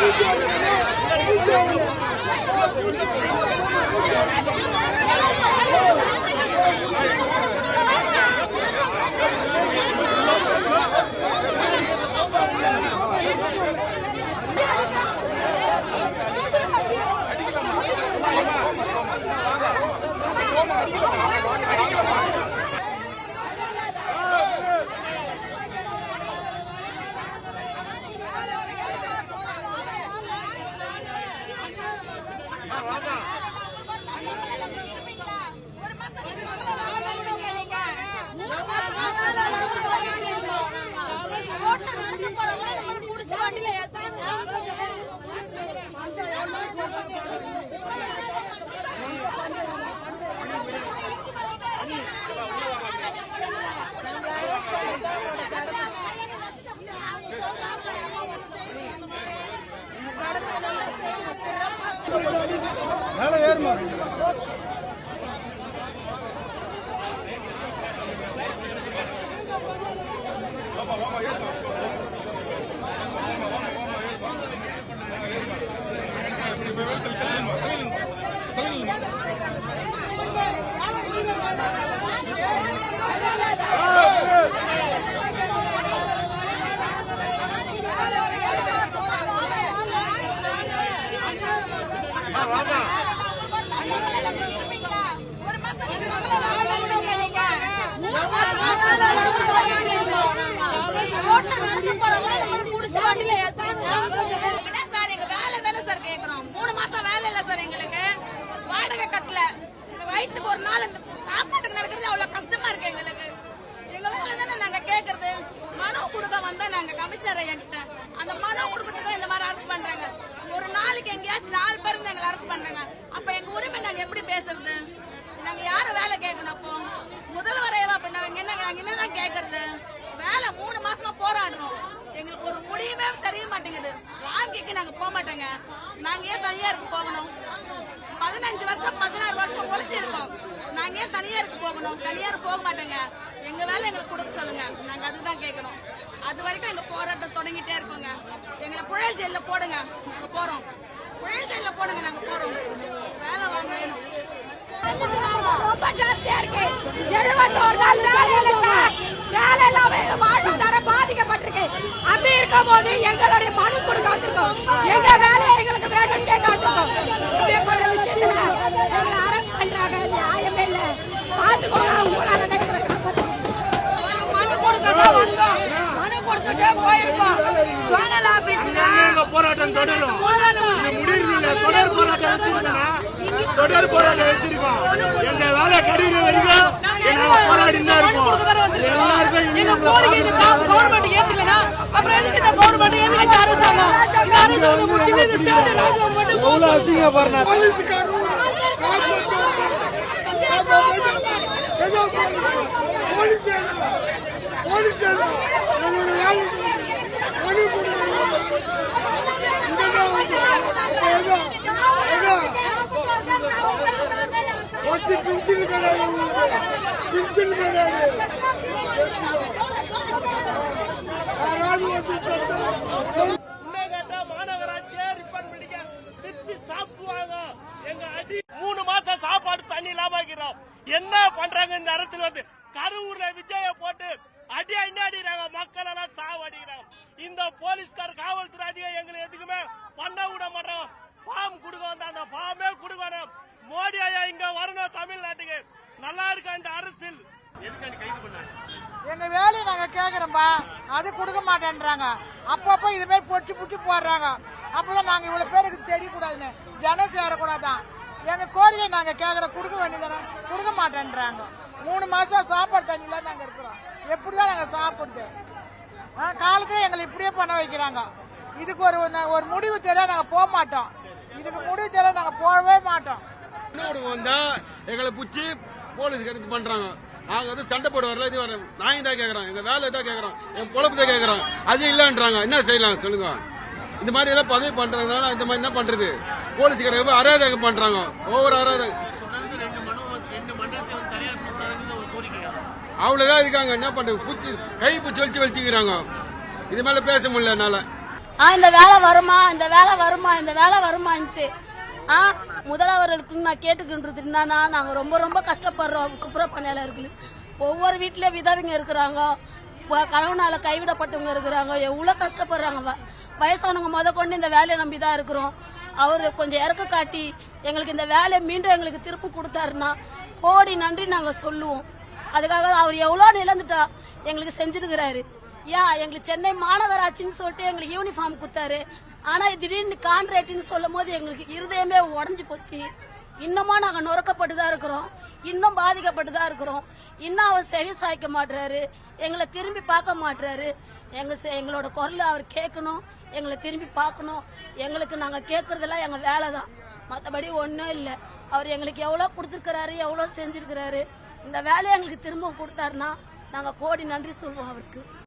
Thank you. மேல ஏறுமா என்ன சார் எங்க வேலை தானே சார் கேக்குறோம் மூணு மாசம் வேலை இல்ல சார் எங்களுக்கு. வாடகை கட்டல. வயிற்றுக்கு ஒரு நாள் இந்த சாப்பாட்டுக்கு நடக்கிறது அவ்வளவு கஷ்டமா இருக்கு எங்களுக்கு. எங்க வேலை தானே நாங்க கேக்குறது? மனு கொடுக்க வந்தா நாங்க கமிஷனர் என்கிட்ட. அந்த மனு கொடுக்கறதுக்கு இந்த மாதிரி அரசு பண்றாங்க. ஒரு நாளைக்கு எங்கேயாச்சும் நாலு பேர் இருந்து எங்களை அரசு பண்றாங்க. அப்ப எங்க உரிமை நாங்க எப்படி பேசுறது? நாங்க யாரும் வேலை கேட்கணும் அப்போ? முதல்வரையவா பண்ணவங்க என்ன நாங்க என்னதான் கேக்குறது வேலை மூணு மாசமா போராடுறோம் எங்களுக்கு ஒரு முடியுமே தெரிய மாட்டேங்குது. வாங்கிக்கு நாங்க போக மாட்டோங்க. நாங்க ஏன் தனியாருக்கு போகணும்? பதினஞ்சு வருஷம் பதினாறு வருஷம் உழைச்சிருக்கோம் நாங்க ஏன் தனியாருக்கு போகணும்? தனியார் போக மாட்டோங்க. எங்க வேலை எங்களுக்கு கொடுக்க சொல்லுங்க. நாங்க அதுதான் கேட்கணும். அது வரைக்கும் எங்க போராட்டம் தொடங்கிட்டே இருக்கோங்க. எங்களை புழல் ஜெயில போடுங்க. நாங்க போறோம். புழல் ஜெயில போடுங்க நாங்க போறோம். வேலை வாங்க வேணும். ரொம்ப ஜாஸ்தியா இருக்கு. எழுபத்தோரு நாள் வேலை இல்லை சார். வேலை இல்லாம எங்க வாழ்வாதாரம் பாதிக்கப்பட்டிருக்கு அப்படி இருக்கும் போது எங்களுடைய மனு கொடுக்க வந்திருக்கோம் எங்க வேலையை எங்களுக்கு வேணும் கேட்க வந்திருக்கோம் இதே போல விஷயத்துல எங்களை அரசு பண்றாங்க. நியாயமே இல்ல. பாத்துக்கோங்க உங்களால தான். மனு கொடுக்க தான் வந்தோம். மனு கொடுத்துட்டே போயிருக்கோம். ஜோனல் ஆபீஸ்ல எங்க போராட்டம் தொடரும். இல்ல தொடர் போராட்டம் வச்சிருக்கோம் தொடர் போராட்டம் வச்சிருக்கோம். எங்க வேலை கடிகிற வரைக்கும் போராடி தான் இருக்கோம். இந்த அரசாங்கம் முடிஞ்சது இந்த ஸ்டேட் ராஜ்யம் மட்டும் எவ்வளவு அசிங்கப்படுறா உண்மை கேட்டா மாநகராட்சியே ரிப்பன் பிடிக்க வித்து சாப்பிடுவாங்க எங்க அடி மூணு மாசம் சாப்பாடு என்ன பண்றாங்க இந்த அரசு வந்து? கரூர்ல விஜய போட்டு அடி அடிக்கிறாங்க மக்கள் எல்லாம் சாவடிக்கிறாங்க. இந்த போலீஸ்கார் காவல்துறை அதிகாரி எங்களை எதுக்குமே பண்ண விட மாட்டோம். ஃபார்ம் கொடுக்க வந்தா அந்த ஃபார்மே கொடுக்கணும். மோடி ஐயா இங்க வரணும் தமிழ்நாட்டுக்கு. நல்லா இருக்கா இந்த அரசில் எங்க வேலையை நாங்க கேக்குறோம்பா. அது கொடுக்க மாட்டேன்றாங்க. அப்பப்போ இது மாதிரி பொச்சு புடிச்சு போடுறாங்க. அப்பதான் நாங்க இவ்வளவு பேருக்கு தெரியக்கூடாதுன்னு. ஜனம் சேரக்கூடாதான். எங்க கோரிக்கை நாங்க கேக்குற கொடுக்க வேண்டியதானே? கொடுக்க மாட்டேன்றாங்க. மூணு மாசம் சாப்பாடு தண்ணியில நாங்க இருக்கிறோம். எப்படிதான் நாங்க சாப்பிடுது ஆ, காலத்துல எங்களை இப்படியே பண்ண வைக்கிறாங்க. இதுக்கு ஒரு ஒரு முடிவு தெரிய நாங்க போக மாட்டோம். இதுக்கு முடிவு தெரிய நாங்க போகவே மாட்டோம். இன்னொரு வந்தா எங்களை பிடிச்சி போலீஸ் எடுத்து பண்றாங்க. நாங்க வந்து சண்டை போட வரல இது வர நாங்க தான் கேக்குறோம் எங்க வேலை தான் கேக்குறோம் என் பொழப்பு தான் கேக்குறோம் அது இல்லன்றாங்க. என்ன செய்யலாம்? சொல்லுங்க. இந்த மாதிரி எல்லாம் பதவி பண்றதுனால இந்த மாதிரி என்ன பண்றது? போலீஸ்காரங்க அராதக பண்றாங்க. ஒவ்வொரு அராதக அவ்வளவுதான் இருக்காங்க. என்ன பண்றது? பூச்சி கை பூச்சி வலிச்சு வலிச்சுக்கிறாங்க. இது மேல பேச முடியல என்னால. ஆ இந்த வேலை வருமா? இந்த வேலை வருமா? இந்த வேலை வருமான்ட்டு. ஆ முதல்வர்களுக்கு நான் கேட்டுக்கின்றது என்னன்னா நாங்க ரொம்ப ரொம்ப கஷ்டப்படுறோம். குப்புற பண்ணையில இருக்கு ஒவ்வொரு வீட்லயும் விதவைங்க இருக்கிறாங்க. வ- கணவனால கைவிடப்பட்டவங்க இருக்கிறாங்க. எவ்வளவு கஷ்டப்படுறாங்க. வயசானவங்க முத கொண்டு இந்த வேலையை நம்பி தான் இருக்கிறோம். அவரு கொஞ்சம் இறக்க காட்டி எங்களுக்கு இந்த வேலையை மீண்டும் எங்களுக்கு திருப்பி கொடுத்தாருன்னா கோடி நன்றி நாங்க சொல்லுவோம். அதுக்காக அவர் எவ்வளோ நிலந்துட்டா எங்களுக்கு செஞ்சிருக்கிறாரு. ஏன்? எங்களுக்கு சென்னை மாநகராட்சின்னு சொல்லிட்டு எங்களுக்கு யூனிஃபார்ம் கொடுத்தாரு. ஆனா திடீர்னு கான்ட்ராக்ட்னு சொல்லும் போது எங்களுக்கு இருதயமே உடஞ்சு போச்சு. இன்னமும் நாங்க நொறுக்கப்பட்டு தான் இருக்கிறோம். இன்னும் பாதிக்கப்பட்டு தான் இருக்கிறோம். இன்னும் அவர் செவி சாய்க்க மாட்டுறாரு எங்களை திரும்பி பார்க்க மாட்டுறாரு எங்க செ- எங்களோட குரல் அவர் கேட்கணும். எங்களை திரும்பி பார்க்கணும். எங்களுக்கு நாங்க கேட்கறதெல்லாம் எங்க வேலை தான் மற்றபடி ஒன்றும் இல்லை. அவர் எங்களுக்கு எவ்வளோ கொடுத்துருக்கிறாரு எவ்வளோ செஞ்சிருக்கிறாரு. இந்த வேலையை எங்களுக்கு திரும்ப கொடுத்தாருன்னா நாங்கள் கோடி நன்றி சொல்லுவோம் அவருக்கு.